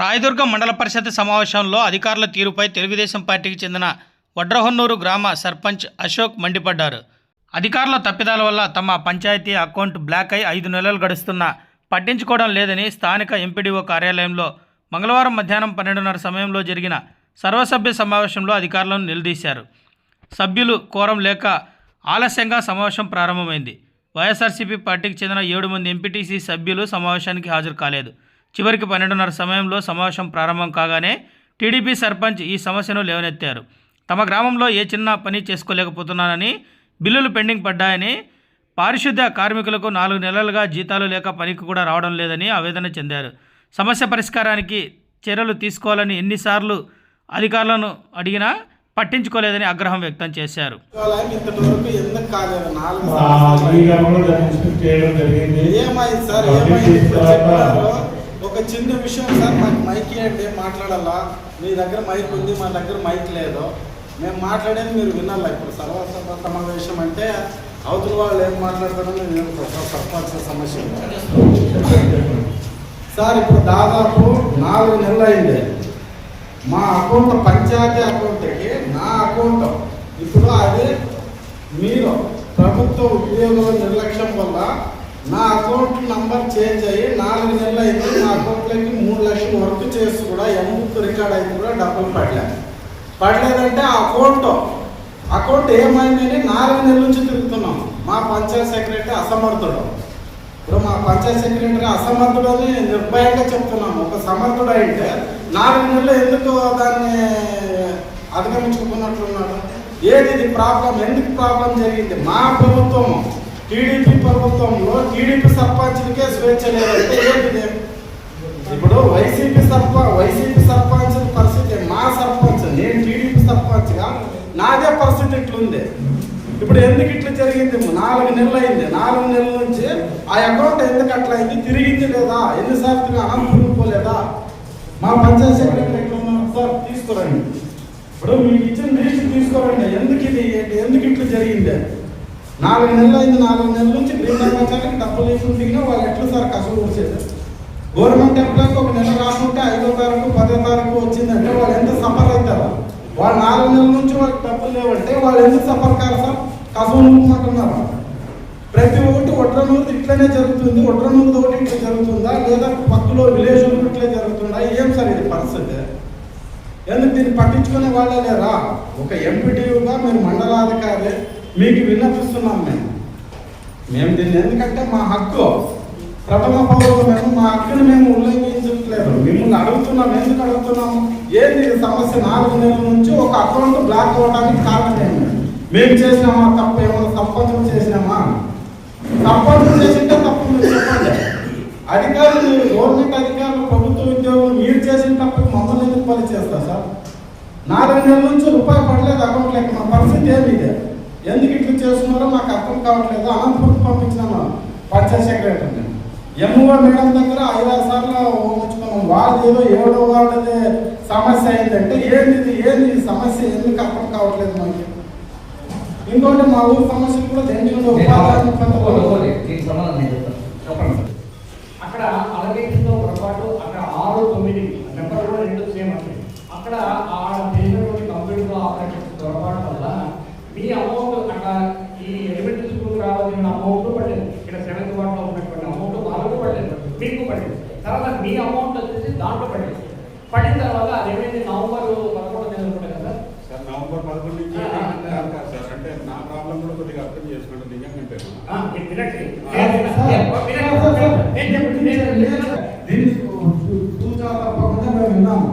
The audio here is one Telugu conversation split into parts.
రాయదుర్గం మండల పరిషత్ సమావేశంలో అధికారుల తీరుపై తెలుగుదేశం పార్టీకి చెందిన వడ్రహొన్నూరు గ్రామ సర్పంచ్ అశోక్ మండిపడ్డారు. అధికారుల తప్పిదాల వల్ల తమ పంచాయతీ అకౌంట్ బ్లాక్ అయి ఐదు నెలలు గడుస్తున్నా పట్టించుకోవడం లేదని స్థానిక ఎంపీడీఓ కార్యాలయంలో మంగళవారం మధ్యాహ్నం పన్నెండున్నర సమయంలో జరిగిన సర్వసభ్య సమావేశంలో అధికారులను నిలదీశారు. సభ్యులు కోరం లేక ఆలస్యంగా సమావేశం ప్రారంభమైంది. వైఎస్ఆర్సీపీ పార్టీకి చెందిన ఏడు మంది ఎంపీటీసీ సభ్యులు సమావేశానికి హాజరు కాలేదు. చివరికి పన్నెండున్నర సమయంలో సమావేశం ప్రారంభం కాగానే టీడీపీ సర్పంచ్ ఈ సమస్యను లేవనెత్తారు. తమ గ్రామంలో ఏ చిన్న పని చేసుకోలేకపోతున్నానని బిల్లులు పెండింగ్ పడ్డాయని పారిశుద్ధ్య కార్మికులకు నాలుగు నెలలుగా జీతాలు లేక పనికి కూడా రావడం లేదని ఆవేదన చెందారు. సమస్య పరిష్కారానికి చర్యలు తీసుకోవాలని ఎన్నిసార్లు అధికారులను అడిగినా పట్టించుకోలేదని ఆగ్రహం వ్యక్తం చేశారు. ఏమైంది సార్? ఏమైంది? ఒక చిన్న విషయం సార్ మాకు మైక్ ఇవ్వండి మాట్లాడాలా? మీ దగ్గర మైక్ ఉంది మా దగ్గర మైక్ లేదు. మేము మాట్లాడేది మీరు వినాలా? ఇప్పుడు సర్వసభ సమావేశం అంటే అవతల వాళ్ళు ఏం మాట్లాడతారో మేము వింటాం సార్ సర్పంచ్ సమస్య సార్ ఇప్పుడు దాదాపు నాలుగు నెలలు అయింది మా అకౌంట్ పంచాయతీ అకౌంట్కి నా అకౌంట్ ఇప్పుడు అది మీరు ప్రభుత్వ ఉద్యోగుల నిర్లక్ష్యం వల్ల నా అకౌంట్ నంబర్ చేంజ్ అయ్యి నాలుగు నెలలు అయితే నా అకౌంట్లోకి మూడు లక్షలు వర్క్ చేసి కూడా ఎందుకు రికార్డ్ అయితే కూడా డబ్బులు పడలేదు పడలేదంటే ఆ అకౌంట్ అకౌంట్ ఏమైందని నాలుగు నెలల నుంచి తిరుగుతున్నాం. మా పంచాయత్ సెక్రటరీ అసమర్థుడు. ఇప్పుడు మా పంచాయత్ సెక్రటరీ అసమర్థుడు అని నిర్భయంగా చెప్తున్నాము. ఒక సమర్థుడు అయితే నాలుగు నెలలు ఎందుకు దాన్ని అధిగమించుకున్నట్లున్నాడు? ఏది ఇది ప్రాబ్లం? ఎందుకు ప్రాబ్లం జరిగింది? మా ప్రభుత్వము. టీడీపీ ప్రభుత్వంలో టీడీపీ సర్పంచ్లకే స్వేచ్ఛ లేదంటే ఏంటిది? ఇప్పుడు వైసీపీ సర్ప వైసీపీ సర్పంచ్ పరిస్థితి మా సర్పంచ్ నేను టీడీపీ సర్పంచ్గా నాదే పరిస్థితి ఇట్లుంది. ఇప్పుడు ఎందుకు ఇట్లా జరిగింది? నాలుగు నెలలు అయింది నాలుగు నెలల నుంచి ఆ అకౌంట్ ఎందుకు అట్లా అయింది తిరిగింది లేదా? ఎన్నిసార్లు అనంతపురం పోలేదా మా పంచాయత్ సెక్రటరీ సార్ తీసుకురండి. ఇప్పుడు మీకు ఇచ్చిన లిస్ట్ తీసుకోరండి. ఎందుకు ఇది? ఎందుకు ఇట్లా జరిగింది? నాలుగు నెలలు అయింది నాలుగు నెలల నుంచి గ్రీన్ పంచాయతీకి డబ్బులు లేకుండా దిగినా వాళ్ళు ఎట్లా సార్ కసలు కూర్చేది గవర్నమెంట్ ఎంప్లాయీకి ఒక నెల రాకుంటే ఐదో తారీఖు పదో తారీఖు వచ్చిందంటే వాళ్ళు ఎంత సఫర్ అవుతారు? వాళ్ళు నాలుగు నెలల నుంచి వాళ్ళకి డబ్బులు లేవంటే వాళ్ళు ఎందుకు సఫర్ కారు సార్? కసలు నూరుకుంటున్నారు ప్రతి ఒక్కటి ఒడ్రనూరు ఇట్లనే జరుగుతుంది ఒడ్రనూరు ఒకటి ఇట్లా జరుగుతుందా? లేదా పక్కలో విలేజ్ ఇట్లా జరుగుతుందా? ఏం సార్ ఇది పరిస్థితి? ఎందుకు దీన్ని పట్టించుకునే వాళ్ళే లేరా? ఒక ఎంపీటీగా మీరు మండలాధికారి మీకు విన్నపిస్తున్నాం మేము మేము దీన్ని ఎందుకంటే మా హక్కు. ప్రథమ పౌరులు మేము మా హక్కును మేము ఉల్లంఘించట్లేదు. మిమ్మల్ని అడుగుతున్నాం ఎందుకు అడుగుతున్నాము ఏంది సమస్య? నాలుగు నెలల నుంచి ఒక అకౌంట్ బ్లాక్ అవ్వడానికి కారణం ఏమి మేము చేసినామా తప్ప? ఏమైనా సర్పంచం చేసినామా? సర్పంచం చేసింటే తప్పు మీరు చెప్పండి. అధికారులు గవర్నమెంట్ అధికారులు ప్రభుత్వ ఉద్యోగులు మీరు చేసిన తప్పు మమ్మల్ని ఎందుకు పని చేస్తారు సార్? నాలుగు నెలల నుంచి రూపాయి పడలేదు అకౌంట్ లెక్క మా పరిస్థితి ఏమి ఇదే? ఎందుకు ఇట్లా చేస్తున్నారో నాకు అర్థం కావట్లేదు. అనంతపురం పంపించినాను పంచాయత్ సెక్రటరీని ఎంఓ మేడం దగ్గర ఐదారు సార్లు ఉంచుకున్నాం వాళ్ళు ఏదో ఏడో వాళ్ళది సమస్య అయిందంటే ఏంది? ఏంది సమస్య? ఎందుకు అర్థం కావట్లేదు మనకి ఇంకోటి మా ఊరు సమస్యలు కూడా దేంట్లో. అక్కడ అలగేట్లో పొరపాటు అక్కడ ఆరు తొమ్మిది నెంబర్ కూడా రెండు సేమ్ అంటే అక్కడ ఆ చేసినటువంటి కంప్యూటర్లో ఆపరేషన్ పొరపాటు వల్ల మీ అమౌంట్ అక్కడ ఈ ఎలిమెంటరీ స్కూల్ రావాల్సిన అమౌంట్ పడలేదు ఇక్కడ సెవెంత్ వార్డులో ఉన్నటువంటి అమౌంట్ వాళ్ళకు పడలేదు మీకు పడలేదు తర్వాత మీ అమౌంట్ వచ్చేసి దాంట్లో పడలేదు పడిన తర్వాత అది ఏమైంది నవంబర్ పదకొండు ఉంటుంది కదా సార్ నవంబర్ పదకొండు నుంచి సార్ అంటే నా ప్రాబ్లం కూడా కొద్దిగా అర్థం చేసుకుంటే నిజంగా నేను చెప్తుంది నేను చెప్తుంది. దీన్ని తూచా తప్పకుండా మేము విన్నాము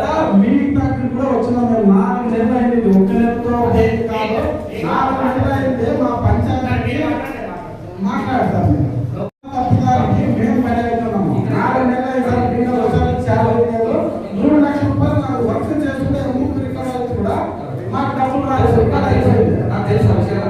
సార్, మీ ఫ్యాక్టరీ కూడా వచ్చిన మేము నాలుగు నెలలు అయింది ఇది ఒక్క నెలతో అయ్యేది కాదు నాలుగు నెలలు అయింది మా పంచాయతీ మాట్లాడతాం మీరు తప్పిదానికి మేము పని అవుతున్నాము నాలుగు నెలలు అయింది సార్ మీ ఒకసారి శాలరీ లేదు మూడు లక్షల రూపాయలు నాకు వర్క్ చేసుకుంటే ముగ్గురు రికార్డ్ అయితే కూడా మాకు డబ్బులు రాలేదు రికార్డ్ అయిపోయింది నాకు